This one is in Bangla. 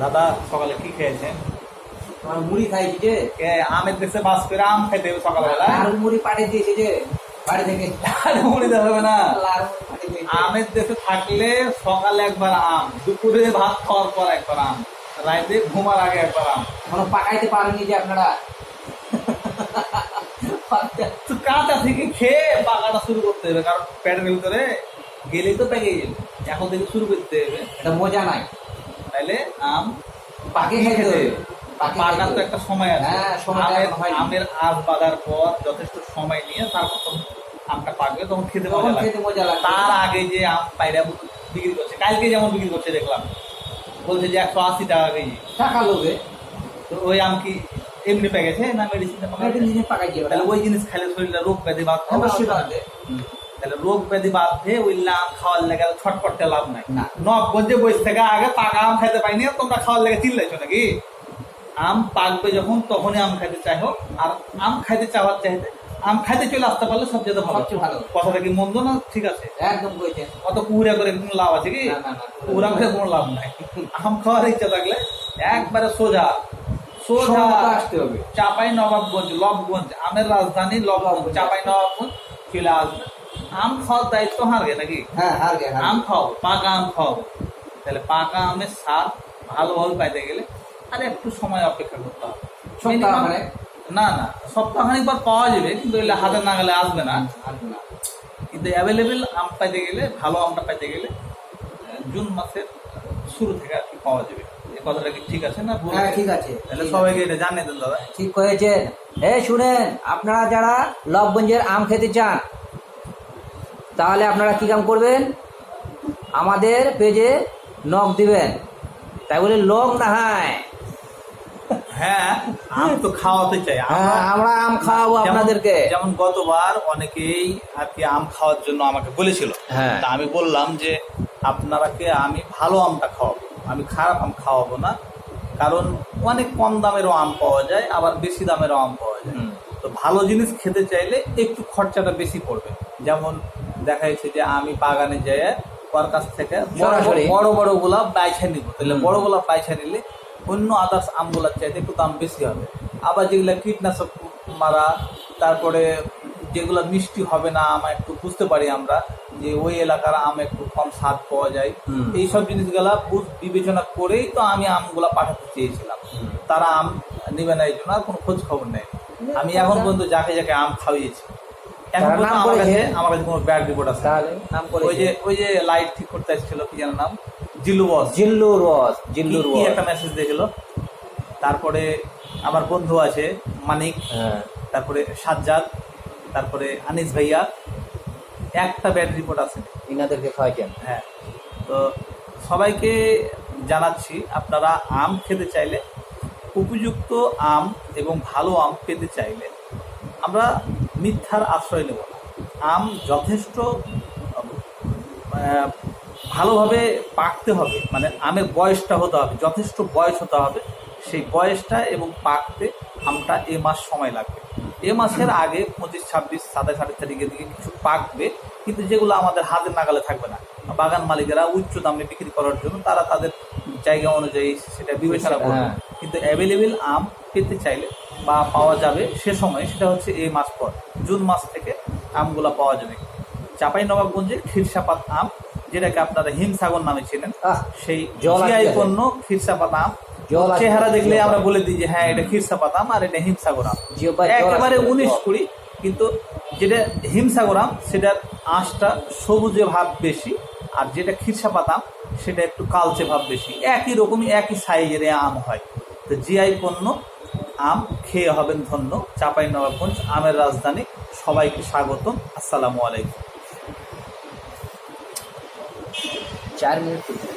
দাদা সকালে কি খেয়েছেন? মুড়ি খাইছি যে। আমের দেশে বাস করে আম খেতে হবে সকালবেলা? আর মুড়ি পাঠিয়ে দিয়েছে যে বাড়ি থেকে। আর মুড়ি দেওয়া হবে না। আমের দেশে থাকলে সকালে একবার আম দুপুরে ভাত খাওয়ার পর একবার আম রাইতে ঘুমার আগে একবার আম। এখনও পাকাইতে পারেনি যে আপনারা। কাঁচা থেকে খেয়ে পাকাটা শুরু করতে হবে কারণ পেটের ভিতরে গেলেই তো পেকে যাবে এখন থেকে শুরু করতে হবে। এটা মজা নাই। আম পাকে হবে। পাকার তো একটা সময় আছে। হ্যাঁ, আমের আমের আজ বাঁধার পর যথেষ্ট সময় নিয়ে তারপর তখন আমটা পাকবে তখন খেতে মজা খেতে মজা লাগবে। তার আগে যে আম পায়রা বিক্রি করছে কালকে যেমন বিক্রি করছে দেখলাম। বলছে যে একশো আশি টাকা কেজি। টাকা লোভে। তো ওই আম কি এমনি পেকেছে না মেডিসিন জিনিস তাহলে ওই জিনিস খাইলে শরীরে রোগ ব্যাধি বাঁধবে অবশ্যই বাঁধবে। তাহলে রোগ ব্যাধি বাঁধবে ওই আম খাওয়ার লেগে লাভ নাই। না। থেকে আগে পাকা আম খাইতে পাইনি তোমরা খাওয়ার লেগে চিল্লাইছো নাকি? আম পাকবে যখন তখনই আম খাইতে চাইো আর আম খাইতে চাওয়ার চাইতে আম খাইতে চলে আসতে পারলে সবচেয়ে ভালো। ভালো। কথাটা কি মন্দ না ঠিক আছে? একদম কইছেন অত কুহুরা করে কোনো লাভ আছে কি। কুহুরা করে কোনো লাভ নাই। আম খাওয়ার ইচ্ছা থাকলে একবারে সোজা। সোজা আসতে হবে। চাপাই নবাবগঞ্জ লবগঞ্জ আমের রাজধানী লবগঞ্জ। চাপাই নবাবগঞ্জ চলে আসবে। আম খাওয়ার দায়িত্ব নাকি? হ্যাঁ আম খাও পাকা আম খাও। তাহলে পাকা আমের স্বাদ ভালোভাবে পাইতে গেলে আর একটু সময় অপেক্ষা করতে হবে। না না সপ্তাহখানিক পাওয়া যাবে কিন্তু এগুলো হাতে না। গেলে আসবে না। কিন্তু অ্যাভেলেবেল আম পাইতে গেলে ভালো আমটা পাইতে গেলে জুন মাসের শুরু থেকে আর কি পাওয়া যাবে। এই কথাটা কি ঠিক আছে না হ্যাঁ ঠিক আছে। তাহলে সবাইকে এটা জানিয়ে দেন দাদা। ঠিক এ শুনেন আপনারা যারা লবগঞ্জের আম খেতে চান তাহলে আপনারা কি কাম করবেন? আমাদের পেজে নখ দিবেন। তাই বলে লোক না হয়। হ্যাঁ আম তো খাওয়াতে চাই। হ্যাঁ আমরা- আম খাওয়াবো আপনাদেরকে। যেমন গতবার অনেকেই আর কি আম খাওয়ার জন্য আমাকে বলেছিল। হ্যাঁ। তা আমি বললাম যে আপনারাকে আমি ভালো আমটা খাওয়াবো। আমি খারাপ আম খাওয়াবো না। কারণ অনেক কম দামেরও আম পাওয়া যায় আবার বেশি দামেরও আম পাওয়া যায়। তো ভালো জিনিস খেতে চাইলে একটু খরচাটা বেশি পড়বে। যেমন দেখা যাচ্ছে যে আমি বাগানে যাই ওর কাছ থেকে বড় বড় বড়গুলা পাইছা নিব। তাহলে বড়গুলা পাইছা নিলে অন্য আদার্স আমগুলার চাইতে একটু দাম বেশি হবে। আবার যেগুলা কীটনাশক মারা তারপরে যেগুলো মিষ্টি হবে না আম একটু বুঝতে পারি আমরা যে ওই এলাকার আম একটু কম স্বাদ পাওয়া যায়। এইসব জিনিসগুলা বিবেচনা করেই তো আমি আমগুলা পাঠাতে চেয়েছিলাম। তারা আম নেবে না এই জন্য আর কোনো খোঁজ খবর নেই আমি এখন পর্যন্ত যাকে যাকে আম খাওয়িয়েছি। এখন নাম আমার কাছে আমার কাছে কোনো ব্যাড রিপোর্ট আছে। তাহলে নাম করে ওই যে ওই যে লাইট ঠিক করতে এসেছিল কি যেন নাম? জিল্লু বস। জিল্লুর রস একটা মেসেজ দিয়েছিল তারপরে আমার বন্ধু আছে মানিক হ্যাঁ। তারপরে সাজ্জাদ তারপরে আনিস ভাইয়া। একটা ব্যাড রিপোর্ট আছে। ইনাদেরকে খাওয়াইছেন? হ্যাঁ। তো সবাইকে জানাচ্ছি আপনারা আম খেতে চাইলে উপযুক্ত আম এবং ভালো আম পেতে চাইলে আমরা মিথ্যার আশ্রয় নেব। আম যথেষ্ট ভালোভাবে পাকতে হবে মানে আমের বয়সটা হতে হবে যথেষ্ট বয়স হতে হবে সেই বয়সটা এবং পাকতে আমটা এ মাস সময় লাগবে। এ মাসের আগে পঁচিশ ছাব্বিশ সাতাশ আঠাশ তারিখের দিকে কিছু পাকবে কিন্তু যেগুলো আমাদের হাতের নাগালে থাকবে না। বাগান মালিকেরা উচ্চ দামে বিক্রি করার জন্য তারা তাদের জায়গা অনুযায়ী সেটা বিবেচনা করবে। হ্যাঁ। কিন্তু অ্যাভেলেবেল আম পেতে চাইলে বা পাওয়া যাবে সে সময় সেটা হচ্ছে এই মাস পর। জুন মাস থেকে আমগুলা পাওয়া যাবে। চাপাই নবাবগঞ্জের খিরসাপাত আম যেটাকে আপনারা হিমসাগর নামে আহ সেই জল জিআই পণ্য খিরসাপাত আম। চেহারা দেখলে আমরা বলে দিই যে হ্যাঁ এটা খিরসাপাত আম আর এটা হিমসাগর আম। একেবারে উনিশ কুড়ি কিন্তু যেটা হিমসাগর আম সেটার আঁশটা সবুজে ভাব বেশি আর যেটা খিরসাপাত আম সেটা একটু কালচে ভাব বেশি। একই রকমই একই সাইজের আম হয়। তো জিআই পণ্য আম খেয়ে হবেন ধন্য। চাপাই নবাবগঞ্জ আমের রাজধানী। সবাইকে স্বাগতম। আসসালামু আলাইকুম। চার মিনিট।